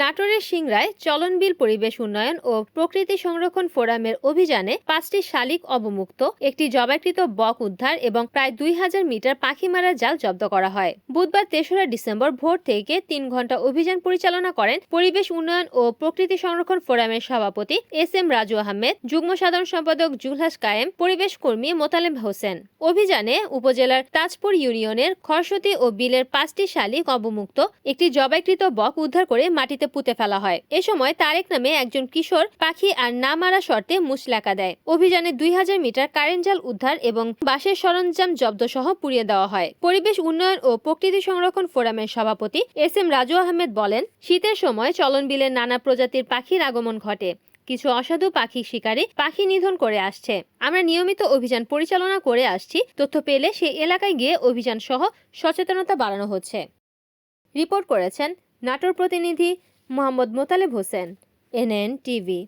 নাটোরের সিংড়ায় চলনবিল পরিবেশ উন্নয়ন ও প্রকৃতি সংরক্ষণ ফোরামের অভিযানে পাঁচটি শালিক অবমুক্ত, একটি জবাইকৃত বক উদ্ধার এবং প্রায় দুই হাজার মিটার পাখি মারা জাল জব্দ করা হয়। বুধবার তেসরা ডিসেম্বর ভোর থেকে তিন ঘণ্টা অভিযান পরিচালনা করেন পরিবেশ উন্নয়ন ও প্রকৃতি সংরক্ষণ ফোরামের সভাপতি এস এম রাজু আহমেদ, যুগ্ম সাধারণ সম্পাদক জুলহাস কায়েম, পরিবেশ কর্মী মোতালেম হোসেন। অভিযানে উপজেলার তাজপুর ইউনিয়নের খরসতি ও বিলের পাঁচটি শালিক অবমুক্ত, একটি জবাইকৃত বক উদ্ধার করে মাটিতে পুঁতে ফেলা হয়। এ সময় তারেক নামে একজন কিশোর পাখি আর না মারা শর্তে মুচলাকা দেয়। অভিযানে দুই হাজার মিটার কারেন্ট জাল উদ্ধার এবং বাঁশের সরঞ্জাম জব্দ সহ পুড়িয়ে দেওয়া হয়। পরিবেশ উন্নয়ন ও প্রকৃতি সংরক্ষণ ফোরামের সভাপতি এস এম রাজু আহমেদ বলেন, শীতের সময় চলন বিলের নানা প্রজাতির পাখির আগমন ঘটে। কিছু অসাধু পাখি শিকারী পাখি নিধন করে আসছে। আমরা নিয়মিত অভিযান পরিচালনা করে আসছি। তথ্য পেলে সেই এলাকায় গিয়ে অভিযান সহ সচেতনতা বাড়ানো হচ্ছে। রিপোর্ট করেছেন নাটোর প্রতিনিধি মোহাম্মদ মোতালেব হোসেন এনএন টিভি।